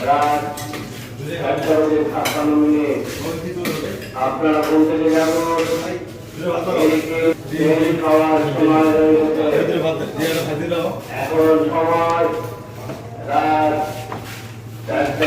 রাত একটা আপনারা এদিকে ট্রেন খাওয়ার সময় এখন সময় রাত চারটা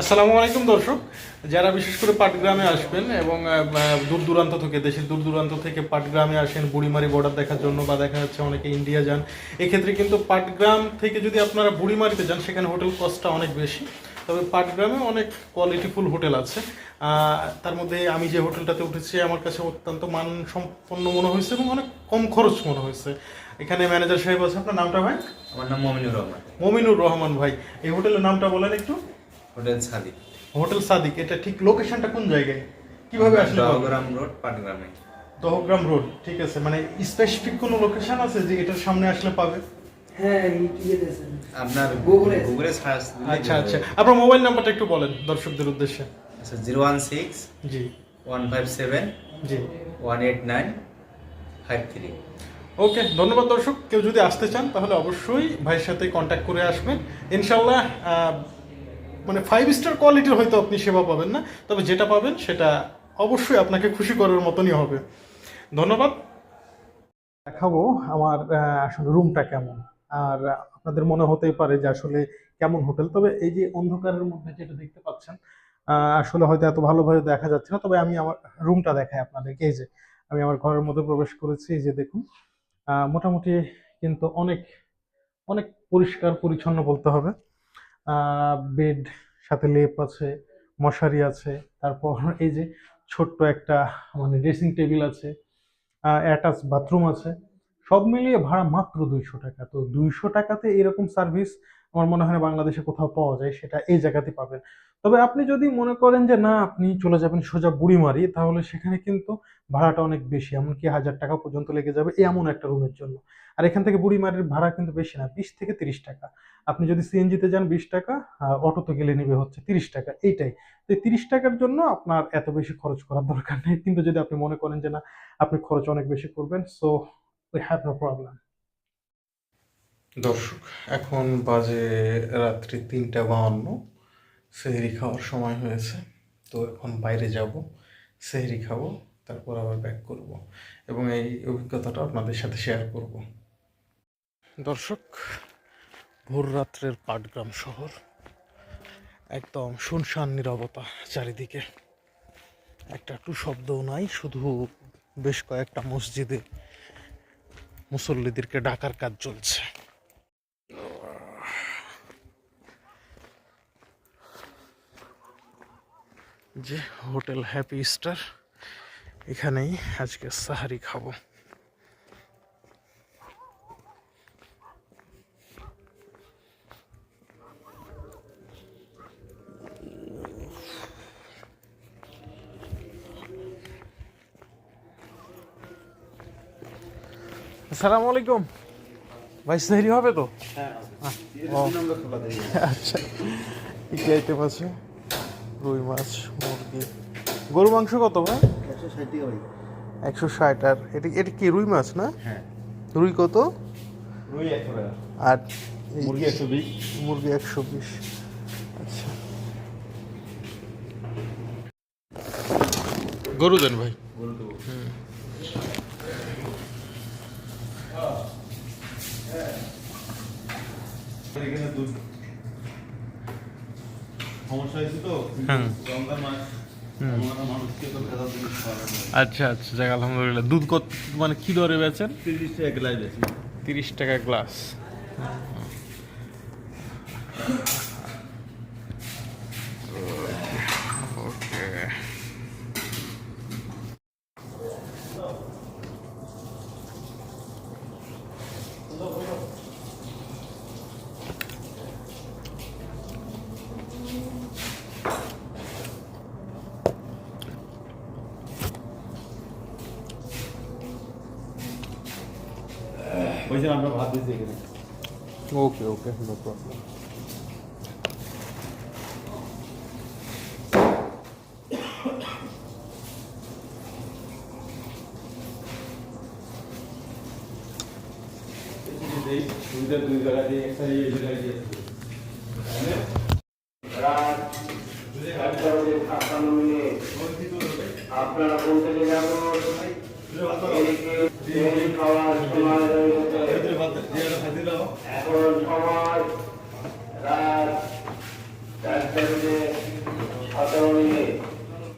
আসসালামু আলাইকুম দর্শক। যারা বিশেষ করে পাটগ্রামে আসবেন এবং দূর দূরান্ত থেকে দেশের দূর দূরান্ত থেকে পাটগ্রামে আসেন বুড়িমারি বর্ডার দেখার জন্য বা দেখা যাচ্ছে অনেকে ইন্ডিয়া যান এক্ষেত্রে কিন্তু পাটগ্রাম থেকে যদি আপনারা বুড়িমারিতে যান সেখানে হোটেল কস্টটা অনেক বেশি। তবে পাটগ্রামে অনেক কোয়ালিটিফুল হোটেল আছে। তার মধ্যে আমি যে হোটেলটাতে উঠেছি আমার কাছে অত্যন্ত মান সম্পন্ন মনে হয়েছে এবং অনেক কম খরচ মনে হয়েছে। এখানে ম্যানেজার সাহেব আছে আপনার নামটা ভাই? আমার নাম মমিনুর রহমান। মমিনুর রহমান ভাই। এই হোটেলের নামটা বলেন একটু। হোটেল সাদিক। হোটেল সাদিক এটা ঠিক লোকেশনটা কোন জায়গায়? কীভাবে আসলে? দহগ্রাম রোড পাটগ্রামে। দহগ্রাম রোড ঠিক আছে। মানে স্পেসিফিক কোনো লোকেশন আছে যে এটার সামনে আসলে পাবে? হ্যাঁ আছে আপনার Google-এ। গুগলে সার্চ আচ্ছা আচ্ছা। আপনার মোবাইল নাম্বারটা একটু বলেন দর্শকদের উদ্দেশ্যে। আচ্ছা zero one six G. One five seven G. One eight nine five three. Okay ধন্যবাদ দর্শক। কেউ যদি আসতে চান তাহলে অবশ্যই ভাইয়ের সাথে কন্ট্যাক্ট করে আসবেন। ইনশাল্লাহ মানে ফাইভ স্টার কোয়ালিটির হয়তো আপনি সেবা পাবেন না, তবে যেটা পাবেন সেটা অবশ্যই আপনাকে খুশি করার মতনই হবে। ধন্যবাদ। দেখাবো আমার আসলে রুমটা কেমন। আর আপনাদের মনে হতেই পারে যে আসলে কেমন হোটেল, তবে এই যে অন্ধকারের মধ্যে যেটা দেখতে পাচ্ছেন আসলে হয়তো এত ভালোভাবে দেখা যাচ্ছে না, তবে আমি আমার রুমটা দেখাই আপনাদেরকে। এই যে, আমি আমার ঘরের মধ্যে প্রবেশ করেছি, এই যে দেখুন মোটামুটি কিন্তু অনেক অনেক পরিষ্কার, পরিচ্ছন্ন বলতে হবে। বেড সাথে লেপ আছে, মশারি আছে, তারপর এই যে ছোট্ট একটা মানে ড্রেসিং টেবিল আছে অ্যাটাচ বাথরুম আছে, সব মিলিয়ে ভাড়া মাত্র দুইশো টাকা। তো দুইশো টাকাতে এরকম সার্ভিস আমার মনে হয় বাংলাদেশে কোথাও পাওয়া যায়, সেটা এই জায়গাতে পাবেন। তবে আপনি যদি মনে করেন যে, না, আপনি চলে যাবেন সোজা বুড়িমারি তাহলে সেখানে কিন্তু ভাড়াটা অনেক বেশি, এমনকি হাজার টাকা পর্যন্ত লেগে যাবে এমন একটা রুমের জন্য। আর এখান থেকে বুড়িমারির ভাড়া কিন্তু বেশি না, বিশ থেকে তিরিশ টাকা। আপনি যদি সিএনজিতে যান বিশ টাকা অটোতে গেলে নেবে হচ্ছে তিরিশ টাকা, এইটাই। তো তিরিশ টাকার জন্য আপনার এত বেশি খরচ করার দরকার নেই। কিন্তু যদি আপনি মনে করেন যে, না, আপনি খরচ অনেক বেশি করবেন so we have no problem দর্শক, এখন বাজে রাত্রি তিনটা বাহান্ন সেহরি খাওয়ার সময় হয়েছে, তো এখন বাইরে যাব, সেহরি খাব, তারপর আবার ব্যাক করব এবং এই অভিজ্ঞতাটা আপনাদের সাথে শেয়ার করব। দর্শক, ভোর রাত্রের পাটগ্রাম শহর, একদম শুনশান নিরবতা চারিদিকে। একটা একটু শব্দও নাই, শুধু বেশ কয়েকটা মসজিদে মুসল্লিদেরকে ডাকার কাজ চলছে। যে হোটেল হ্যাপি স্টার এখানেই আজকে সাহারি খাব। আসসালামু আলাইকুম। ভাই সাহারি হবে তো? আচ্ছা কি আইটেম আছে? রুই মাছ গরু মাংস কত ভাই? একশো ষাট আর এটা এটা কি রুই মাছ না? হ্যাঁ। রুই কত? রুই আর মুরগি একশো বিশ। মুরগি একশো বিশ। আচ্ছা। গরু দেন ভাই। সমস্যা হয়েছে তো? হ্যাঁ। রমজান মাস আচ্ছা আচ্ছা যাক আলহামদুলিল্লাহ। দুধ কত মানে কি দরে বেচেন? তিরিশ টাকা গ্লাস বেশি তিরিশ টাকা গ্লাস। ওই যে আমরা ভাত দিয়েছি এখানে ওকে ওকে নো প্রবলেম এই দুই জায়গা দিয়ে একটা এই জায়গায় দিয়ে আপনারা বলতে যাবেন এদিকে